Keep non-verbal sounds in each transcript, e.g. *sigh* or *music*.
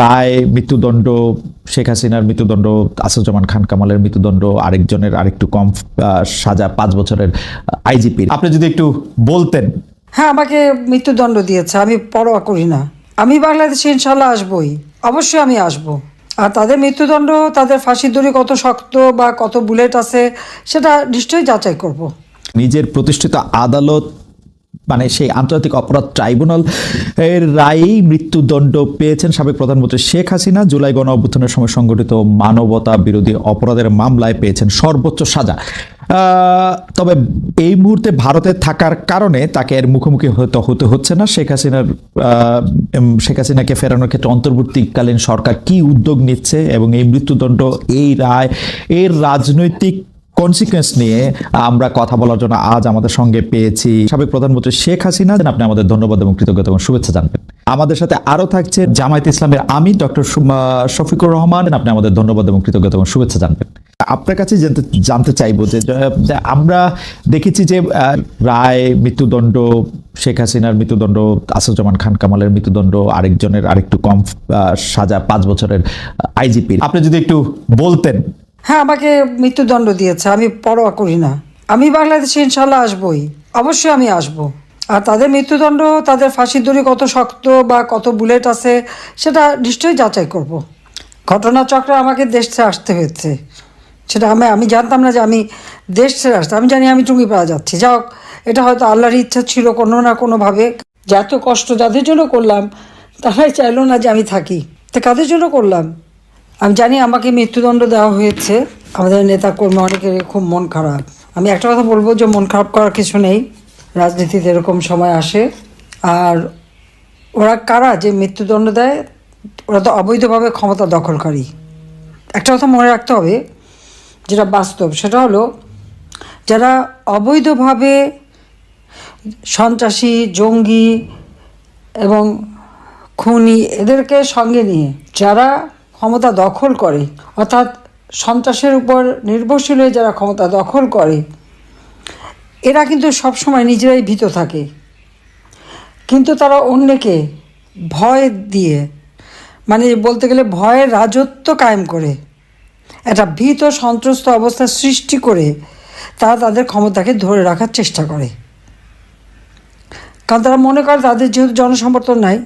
রায় মৃত্যুদণ্ড শেখ হাসিনার মৃত্যুদণ্ড আসাদুজ্জামান খান কামালের মৃত্যুদণ্ড আরেকজনের আরেকটু কম সাজা পাঁচ বছরের আইজিপি আপনি যদি একটু বলতেন। হ্যাঁ আমাকে মৃত্যুদণ্ড দিয়েছে আমি পরোয়া করি না। আমি বাংলাদেশে ইনশাল্লাহ আসবই অবশ্যই আমি আসব। আর তাদের মৃত্যুদণ্ড তাদের ফাঁসির দড়ি কত শক্ত বা কত বুলেট আছে সেটা নিশ্চয়ই যাচাই করব। নিজের প্রতিষ্ঠিত আদালত মানে সেই আন্তর্জাতিক অপরাধ ট্রাইব্যুনাল এর রায়েই মৃত্যুদণ্ড পেয়েছেন সাবেক প্রধানমন্ত্রী শেখ হাসিনা। জুলাই গণ অভ্যুত্থানের সময় সংগঠিত মানবতা বিরোধী অপরাধের মামলায় পেয়েছেন সর্বোচ্চ সাজা। তবে এই মুহূর্তে ভারতে থাকার কারণে তাকে এর মুখোমুখি হতে হতে হচ্ছে না। শেখ হাসিনার শেখ হাসিনাকে ফেরানোর ক্ষেত্রে অন্তর্বর্তীকালীন সরকার কি উদ্যোগ নিচ্ছে এবং এই মৃত্যুদণ্ড, এই রায়, এর রাজনৈতিক কনসিকুয়েন্স নিয়ে আমরা কথা বলার জন্য আজ আমাদের সঙ্গে পেয়েছি সাবেক প্রধানমন্ত্রী শেখ হাসিনা। আপনি আমাদের ধন্যবাদ এবং কৃতজ্ঞতা এবং শুভেচ্ছা জানবেন। আমাদের সাথে আরও থাকছে জামায়াত ইসলামের আমি ডক্টর শফিকুর রহমান। আপনি আমাদের ধন্যবাদ এবং কৃতজ্ঞতা এবং শুভেচ্ছা জানবেন। আপনার কাছে জানতে জানতে চাইব যে যে আমরা দেখেছি যে রায়, মৃত্যুদণ্ড, শেখ হাসিনার মৃত্যুদণ্ড, আসাদুজ্জামান খান কামালের মৃত্যুদণ্ড, আরেকজনের আরেকটু কম সাজা, পাঁচ বছরের আইজিপি আপনি যদি একটু বলতেন হ্যাঁ আমাকে মৃত্যুদণ্ড দিয়েছে, আমি পরোয়া করি না। আমি বাংলাদেশে ইনশাল্লাহ আসবই। অবশ্যই আমি আসব। আর তাদের মৃত্যুদণ্ড, তাদের ফাঁসির দড়ি কত শক্ত বা কত বুলেট আছে, সেটা নিশ্চয়ই যাচাই করব। ঘটনাচক্রে আমাকে দেশ ছেড়ে আসতে হয়েছে। সেটা আমি আমি জানতাম না যে আমি দেশ ছেড়ে আসতে। আমি জানি আমি টুঙ্গিপাড়া যাচ্ছি। যাও এটা হয়তো আল্লাহর ইচ্ছা ছিল কোনো না কোনোভাবে। যে এত কষ্ট যাদের জন্য করলাম, তারাই চাইলো না যে আমি থাকি। তা কাদের জন্য করলাম? আমি জানি আমাকে মৃত্যুদণ্ড দেওয়া হয়েছে। আমাদের নেতা কর্মী অনেকের খুব মন খারাপ। আমি একটা কথা বলব যে মন খারাপ করার কিছু নেই। রাজনীতিতে এরকম সময় আসে। আর ওরা কারা যে মৃত্যুদণ্ড দেয়, ওরা তো অবৈধভাবে ক্ষমতা দখলকারী। একটা কথা মনে রাখতে হবে, যেটা বাস্তব, সেটা হলো যারা অবৈধভাবে সন্ত্রাসী, জঙ্গি এবং খুনি এদেরকে সঙ্গে নিয়ে, যারা ক্ষমতা দখল করে। অর্থাৎ সন্ত্রাসের উপর নির্ভরশীল হয়ে যারা ক্ষমতা দখল করে, এরা কিন্তু সবসময় নিজেরাই ভীত থাকে। কিন্তু তারা অন্যকে ভয় দিয়ে মানে বলতে গেলে ভয়ের রাজত্ব কায়েম করে, একটা ভীত সন্ত্রস্ত অবস্থা সৃষ্টি করে তারা তাদের ক্ষমতাকে ধরে রাখার চেষ্টা করে। কারণ তারা মনে করে তাদের যেহেতু জনসমর্থন নাই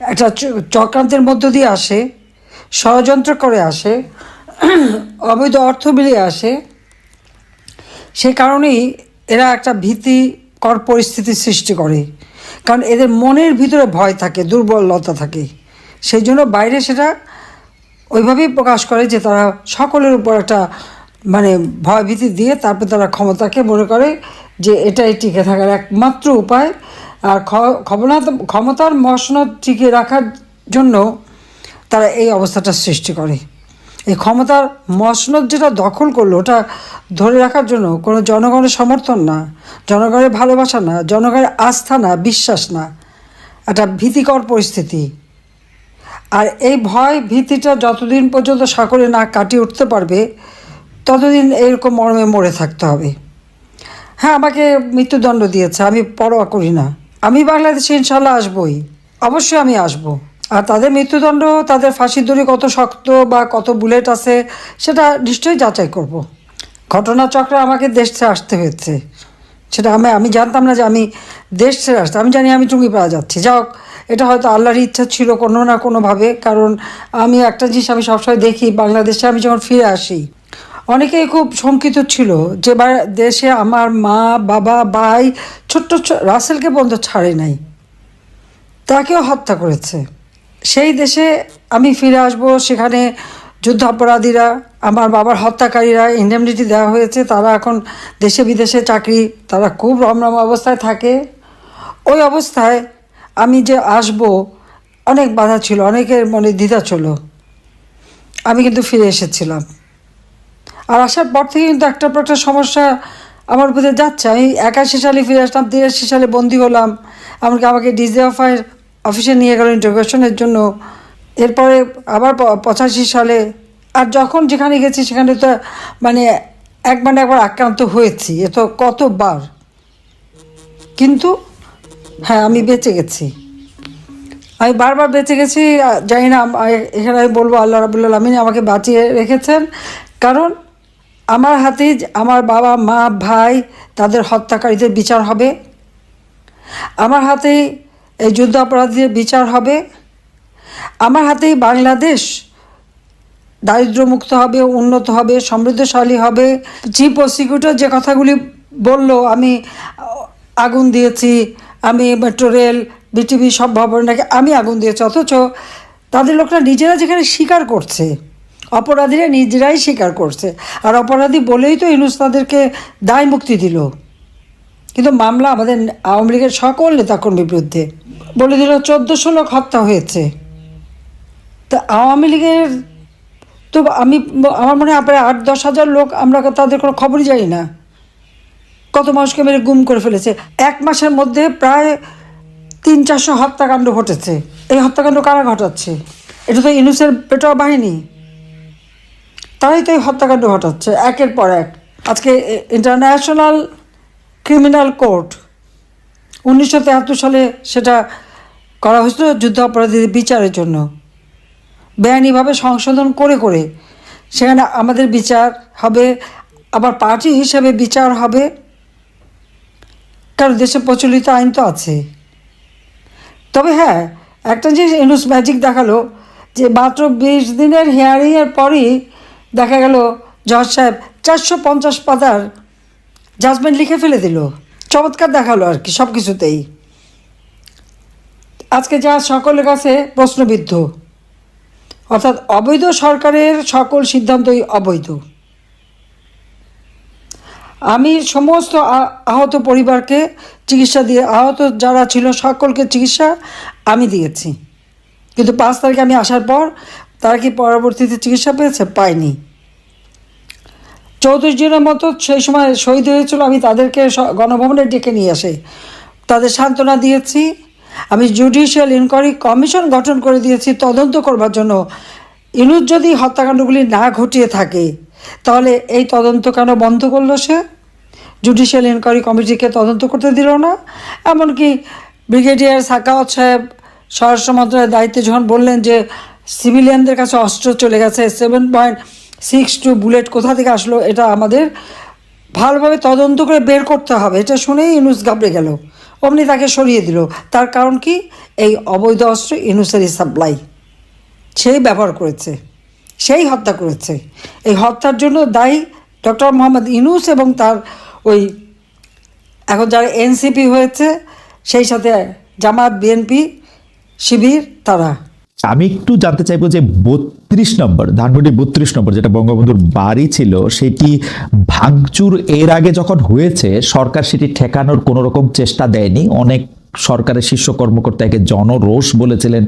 একটা চক্রান্তের মধ্য দিয়ে আসে, ষড়যন্ত্র করে আসে, *clears throat* অবৈধ অর্থ বিলিয়ে আসে। সেই কারণেই এরা একটা ভীতিকর পরিস্থিতি সৃষ্টি করে। কারণ এদের মনের ভিতরে ভয় থাকে, দুর্বলতা থাকে। সেই জন্য বাইরে সেটা ওইভাবেই প্রকাশ করে যে তারা সকলের উপর একটা মানে ভয় ভীতি দিয়ে তারপর তারা ক্ষমতাকে মনে করে যে এটাই টিকে থাকার একমাত্র উপায়। ক্ষমতার মসনদ টিকিয়ে রাখার জন্য তারা এই অবস্থাটা সৃষ্টি করে। এই ক্ষমতার মসনদ যেটা দখল করল, ওটা ধরে রাখার জন্য কোনো জনগণের সমর্থন না, জনগণের ভালোবাসা না, জনগণের আস্থা না, বিশ্বাস না। একটা ভীতিকর পরিস্থিতি। আর এই ভয় ভীতিটা যতদিন পর্যন্ত সাগরে না কাটিয়ে উঠতে পারবে, ততদিন এরকম মর্মে মরে থাকতে হবে। হ্যাঁ আমাকে মৃত্যুদণ্ড দিয়েছে, আমি পরোয়া করি না। আমি বাংলাদেশে ইনশাল্লাহ আসবই। অবশ্যই আমি আসব। আর তাদের মৃত্যুদণ্ড, তাদের ফাঁসির দড়ি কত শক্ত বা কত বুলেট আছে, সেটা নিশ্চয়ই যাচাই করব। ঘটনাচক্রে আমাকে দেশ ছেড়ে আসতে হয়েছে। সেটা আমি আমি জানতাম না যে আমি দেশ ছেড়ে আসতে, আমি জানি আমি টুঙ্গিপাড়া যাচ্ছি। যাও এটা হয়তো আল্লাহর ইচ্ছা ছিল কোনো না কোনোভাবে, কারণ আমি একটা জিনিস আমি সবসময় দেখি, বাংলাদেশে আমি যখন ফিরে আসি অনেকেই খুব শঙ্কিত ছিল যে দেশে আমার মা, বাবা, ভাই ছোট্ট রাসেলকে বন্ধ ছাড়ে নাই। তাকেও হত্যা করেছে। সেই দেশে আমি ফিরে আসব, সেখানে যুদ্ধাপরাধীরা, আমার বাবার হত্যাকারীরা ইন্ডেমনিটি দেওয়া হয়েছে, তারা এখন দেশে বিদেশে চাকরি, তারা খুব রমরম অবস্থায় থাকে। ওই অবস্থায় আমি যে আসব, অনেক বাধা ছিল, অনেকের মনে দ্বিধা ছিল। আমি কিন্তু ফিরে এসেছিলাম। আর আসার পর থেকে কিন্তু একটার পর একটা সমস্যা আমার উপরে যাচ্ছে। আমি একাশি সালে ফিরে আসলাম তিরাশি সালে বন্দি হলাম। এমনকি আমাকে ডিজিএফআই অফিসে নিয়ে গেল ইন্টারোগেশনের জন্য। এরপরে আবার পঁচাশি সালে। আর যখন যেখানে গেছি, সেখানে তো মানে একবার না একবার আক্রান্ত হয়েছি, এ তো কতবার। কিন্তু হ্যাঁ আমি বেঁচে গেছি। আমি বারবার বেঁচে গেছি জানি না এখানে আমি বলব আল্লাহ রাবুল্লাহ আলমিন আমাকে বাঁচিয়ে রেখেছেন। কারণ আমার হাতে আমার বাবা, মা, ভাই তাদের হত্যাকারীদের বিচার হবে। আমার হাতেই এই যুদ্ধ অপরাধীদের বিচার হবে। আমার হাতেই বাংলাদেশ দারিদ্রমুক্ত হবে, উন্নত হবে, সমৃদ্ধশালী হবে। চিফ প্রসিকিউটর যে কথাগুলি বলল, আমি আগুন দিয়েছি, আমি মেট্রো রেল বিটিভি সব ভবনটাকে আমি আগুন দিয়েছি, অথচ তাদের লোকরা নিজেরা যেখানে স্বীকার করছে অপরাধীরা নিজেরাই স্বীকার করছে। আর অপরাধী বলেই তো ইনুস তাদেরকে দায় মুক্তি দিল। কিন্তু মামলা আমাদের আওয়ামী লীগের সকল নেতাকর্মীর বিরুদ্ধে। বলে দিল, চোদ্দোশো লোক হত্যা হয়েছে। তা আওয়ামী লীগের তো আমি আমার মনে হয় প্রায় আট, দশ হাজার লোক আমরা তাদের কোনো খবরই জানি না। কত মানুষকে মেরে গুম করে ফেলেছে। এক মাসের মধ্যে প্রায় তিন, চারশো হত্যাকাণ্ড ঘটেছে। এই হত্যাকাণ্ড কারা ঘটাচ্ছে? এটা তো ইনুসের পেটোয়া বাহিনী। তারাই তো এই হত্যাকাণ্ড ঘটাচ্ছে, একের পর এক। আজকে ইন্টারন্যাশনাল ক্রিমিনাল কোর্ট উনিশশো তেহাত্তর সালে সেটা করা হয়েছিল যুদ্ধ অপরাধীদের বিচারের জন্য। বেআইনিভাবে সংশোধন করে করে। সেখানে আমাদের বিচার হবে, আবার পার্টি হিসাবে বিচার হবে। কারণ দেশে প্রচলিত আইন তো আছে। তবে হ্যাঁ একটা জিনিস এনুস ম্যাজিক দেখাল যে মাত্র বিশ দিনের হিয়ারিংয়ের পরই দেখা গেল, জজ সাহেব চারশো পঞ্চাশ পাতার জাজমেন্ট লিখে ফেলে দিল। চমৎকার দেখাল আর কি সব কিছুতেই আজকে যা সকলের কাছে প্রশ্নবিদ্ধ, অর্থাৎ অবৈধ সরকারের সকল সিদ্ধান্তই অবৈধ। আমি সমস্ত আহত পরিবারকে চিকিৎসা দিয়ে, আহত যারা ছিল সকলকে চিকিৎসা আমি দিয়েছি। কিন্তু পাঁচ তারিখে আমি আসার পর তারা কি পরবর্তীতে চিকিৎসা পেয়েছে? পায়নি। চৌত্রিশ জনের মতো সেই সময় শহীদ হয়েছিল। আমি তাদেরকে গণভবনে ডেকে নিয়ে আসে। তাদের সান্ত্বনা দিয়েছি। আমি জুডিশিয়াল ইনকোয়ারি কমিশন গঠন করে দিয়েছি তদন্ত করবার জন্য। ইনুজ যদি হত্যাকাণ্ডগুলি না ঘটিয়ে থাকে, তাহলে এই তদন্ত কেন বন্ধ করল সে? জুডিশিয়াল ইনকোয়ারি কমিটিকে তদন্ত করতে দিল না। এমনকি ব্রিগেডিয়ার সাকাওয়াত সাহেব, স্বরাষ্ট্র মন্ত্রণালয়ের দায়িত্বে যখন বললেন যে সিভিলিয়ানদের কাছে অস্ত্র চলে গেছে seven point six two bullet কোথা থেকে আসলো এটা আমাদের ভালোভাবে তদন্ত করে বের করতে হবে। এটা শুনেই ইনুস ঘাবড়ে গেল। অমনি তাকে সরিয়ে দিল। তার কারণ কি? এই অবৈধ অস্ত্র ইনুসেরই সাপ্লাই। সেই ব্যবহার করেছে। সেই হত্যা করেছে। এই হত্যার জন্য দায়ী ডক্টর মোহাম্মদ ইনুস এবং তার ওই এখন যারা এনসিপি হয়েছে, সেই সাথে জামাত বিএনপি, শিবির, তারা। আমি একটু জানতে চাইব যে বত্রিশ নম্বর, ধানমন্ডি বত্রিশ নম্বর যেটা বঙ্গবন্ধুর বাড়ি ছিল, সেটি ভাঙচুর এর আগে যখন হয়েছে, সরকার সেটি ঠেকানোর কোনো রকম চেষ্টা দেয়নি, অনেক সরকারের শীর্ষ কর্মকর্তা একে জনরোষ বলেছিলেন।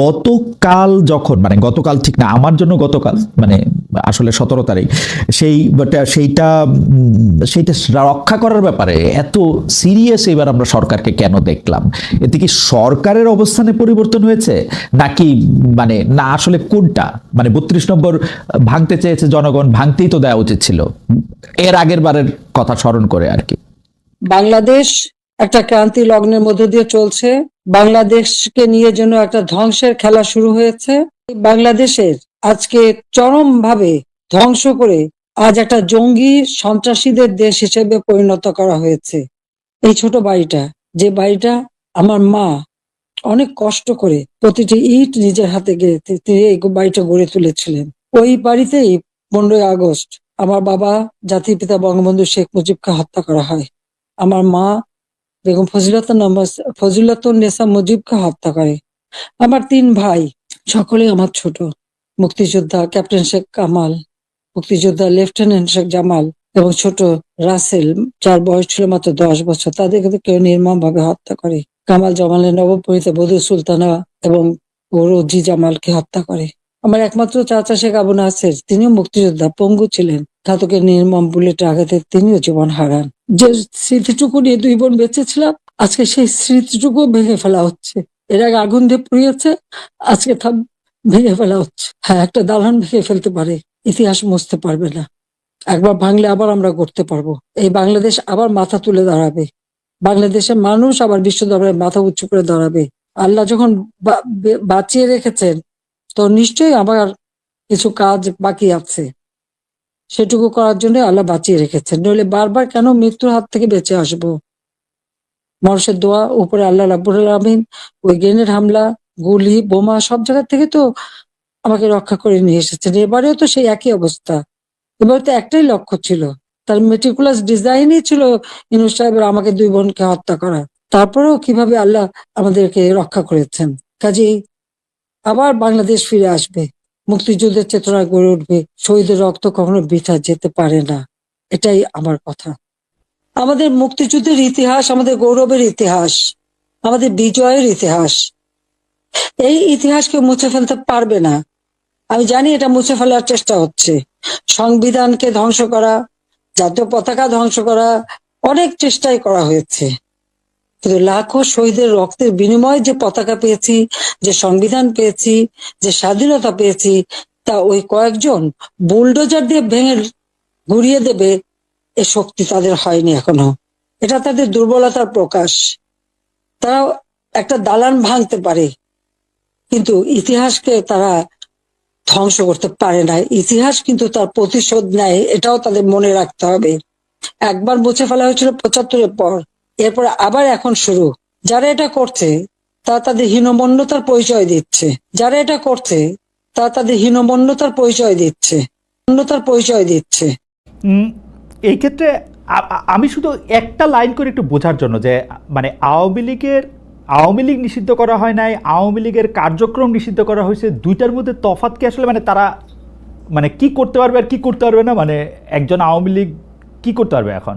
গতকাল যখন মানে গতকাল ঠিক না, আমার জন্য গতকাল মানে আসলে সতেরো তারিখ, সেই সেইটা সেইটা রক্ষা করার ব্যাপারে এত সিরিয়াস এবার আমরা সরকারকে কেন দেখলাম? এতে কি সরকারের অবস্থানে পরিবর্তন হয়েছে? নাকি মানে না, আসলে কোনটা? মানে বত্রিশ নম্বর ভাঙতে চেয়েছে জনগণ, ভাঙতেই তো দেওয়া উচিত ছিল। এর আগের বারের কথা স্মরণ করে আর কি। বাংলাদেশ একটা ক্রান্তি লগ্নের মধ্য দিয়ে চলছে। বাংলাদেশকে নিয়ে যেন একটা ধ্বংসের খেলা শুরু হয়েছে। বাংলাদেশের আজকে চরম ভাবে ধ্বংস করে আজ একটা জঙ্গি সন্ত্রাসীদের দেশ হিসেবে পরিণত করা হয়েছে। এই ছোট বাড়িটা, যে বাড়িটা আমার মা অনেক কষ্ট করে প্রতিটি ইট নিজের হাতে গেড়ে তিনি এই বাড়িটা গড়ে তুলেছিলেন। ওই বাড়িতেই পনেরোই আগস্ট আমার বাবা জাতির পিতা বঙ্গবন্ধু শেখ মুজিবকে হত্যা করা হয়। আমার মা বেগম ফজিলাতুন নেসা মুজিবকে হত্যা করে। আমার তিন ভাই, সকলে আমার ছোট। মুক্তিযোদ্ধা ক্যাপ্টেন শেখ কামাল, মুক্তিযোদ্ধা লেফটেন্যান্ট শেখ জামাল এবং ছোট রাসেল, যার বয়স ছিল মাত্র দশ বছর তাদেরকে কেউ নির্মম ভাবে হত্যা করে। কামাল জামালের নবপরিণীতা বধু সুলতানা এবং রোজি জামালকে হত্যা করে। আমার একমাত্র চাচা শেখ আবু নাসের। তিনিও মুক্তিযোদ্ধা, পঙ্গু ছিলেন। ঘাতকের নির্মম বুলেট আঘাতে তিনিও জীবন হারান। যে স্মৃতিটুকু নিয়ে দুই বোন বেঁচেছিলাম, আজকে সেই স্মৃতিটুকু ভেঙে ফেলা হচ্ছে। এর আগে আগুন দিয়ে পুড়িয়েছে, আজকে তা ভেঙে ফেলা হচ্ছে। হ্যাঁ একটা দালান ভেঙে ফেলতে পারে, ইতিহাস মুছতে পারবে না। একবার ভাঙলে আবার আমরা করতে পারব। এই বাংলাদেশ আবার মাথা তুলে দাঁড়াবে। বাংলাদেশের মানুষ আবার বিশ্ব দরবারে মাথা উঁচু করে দাঁড়াবে। আল্লাহ যখন বাঁচিয়ে রেখেছেন তো নিশ্চয়ই আমার কিছু কাজ বাকি আছে। সেটুকু করার জন্য আল্লাহ বাঁচিয়ে রেখেছেন। নইলে বারবার কেন মৃত্যুর হাত থেকে বেঁচে আসব? মানুষের দোয়া উপরে আল্লাহ রাব্বুল আলামিন, ওই গ্রেনেড হামলা, গুলি, বোমা সব জায়গা থেকে তো আমাকে রক্ষা করে নিয়ে এসেছেন। এবারেও তো সেই একই অবস্থা। এবার তো একটাই লক্ষ্য ছিল। তার মেটিকুলাস ডিজাইনই ছিল ইনুস সাহেবের আমাকে দুই বোনকে হত্যা করা। তারপরেও কীভাবে আল্লাহ আমাদেরকে রক্ষা করেছেন? কাজেই আবার বাংলাদেশ ফিরে আসবে। মুক্তিযুদ্ধের চেতনা গড়ে উঠবে। শহীদের রক্ত কখনো বৃথা যেতে পারে না। এটাই আমার কথা। আমাদের মুক্তিযুদ্ধের ইতিহাস আমাদের গৌরবের ইতিহাস, আমাদের বিজয়ের ইতিহাস। এই ইতিহাসকে মুছে ফেলতে পারবে না। আমি জানি এটা মুছে ফেলার চেষ্টা হচ্ছে। সংবিধানকে ধ্বংস করা, জাতীয় পতাকা ধ্বংস করা অনেক চেষ্টাই করা হয়েছে। কিন্তু লাখো শহীদের রক্তের বিনিময়ে যে পতাকা পেয়েছি, যে সংবিধান পেয়েছি, যে স্বাধীনতা পেয়েছি, তা ওই কয়েকজন বুলডোজার দিয়ে ভেঙে ঘুরিয়ে দেবে, এ শক্তি তাদের হয়নি এখনও। এটা তাদের দুর্বলতার প্রকাশ। তারা একটা দালান ভাঙতে পারে, কিন্তু ইতিহাসকে তারা ধ্বংস করতে পারে না। ইতিহাস কিন্তু তার প্রতিশোধ নেয়, এটাও তাদের মনে রাখতে হবে। একবার মুছে ফেলা হয়েছিল পঁচাত্তরের পর। এরপর আবার এখন শুরু। যারা এটা করছে, তারা তাদের হীনমন্যতার পরিচয় দিচ্ছে। যারা এটা করছে, তারা তাদের হীনমন্যতার পরিচয় দিচ্ছে। মন্যতার পরিচয় দিচ্ছে। এই ক্ষেত্রে আমি শুধু একটা লাইন করে একটু বোঝার জন্য যে মানে আওয়ামী লীগের, আওয়ামী লীগ নিষিদ্ধ করা হয় নাই, আওয়ামী লীগের কার্যক্রম নিষিদ্ধ করা হয়েছে, দুইটার মধ্যে তফাৎ কি আসলে মানে তারা মানে কি করতে পারবে আর কি করতে পারবে না মানে একজন আওয়ামী লীগ কি করতে পারবে এখন?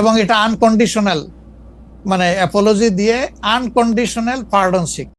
এবং এটা আনকন্ডিশনাল মানে অ্যাপোলজি দিয়ে আনকন্ডিশনাল পার্ডন সিক